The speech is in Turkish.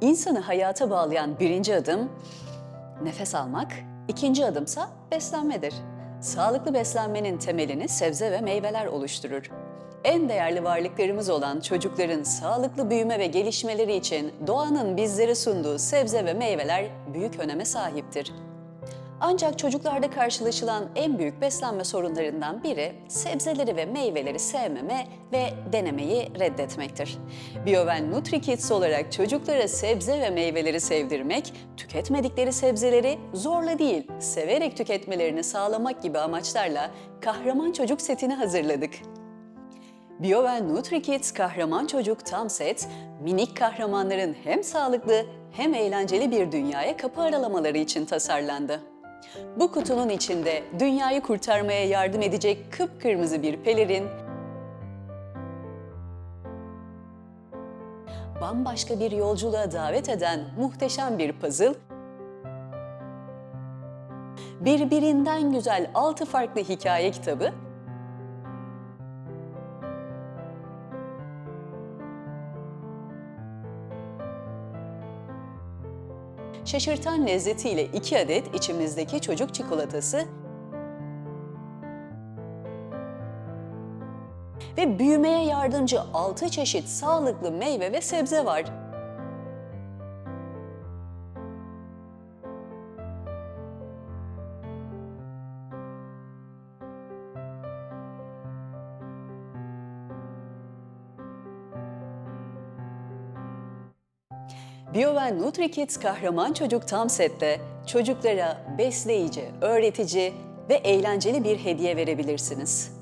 İnsanı hayata bağlayan birinci adım nefes almak, ikinci adımsa beslenmedir. Sağlıklı beslenmenin temelini sebze ve meyveler oluşturur. En değerli varlıklarımız olan çocukların sağlıklı büyüme ve gelişmeleri için doğanın bizlere sunduğu sebze ve meyveler büyük öneme sahiptir. Ancak çocuklarda karşılaşılan en büyük beslenme sorunlarından biri sebzeleri ve meyveleri sevmeme ve denemeyi reddetmektir. Bioven NutriKids olarak çocuklara sebze ve meyveleri sevdirmek, tüketmedikleri sebzeleri zorla değil, severek tüketmelerini sağlamak gibi amaçlarla kahraman çocuk setini hazırladık. Bioven NutriKids Kahraman Çocuk Tam Set, minik kahramanların hem sağlıklı hem eğlenceli bir dünyaya kapı aralamaları için tasarlandı. Bu kutunun içinde dünyayı kurtarmaya yardım edecek kıpkırmızı bir pelerin, bambaşka bir yolculuğa davet eden muhteşem bir puzzle, birbirinden güzel altı farklı hikaye kitabı şaşırtan lezzetiyle iki adet içimizdeki çocuk çikolatası ve büyümeye yardımcı 6 çeşit sağlıklı meyve ve sebze var. Bioven NutriKids Kahraman Çocuk Tam Set'te çocuklara besleyici, öğretici ve eğlenceli bir hediye verebilirsiniz.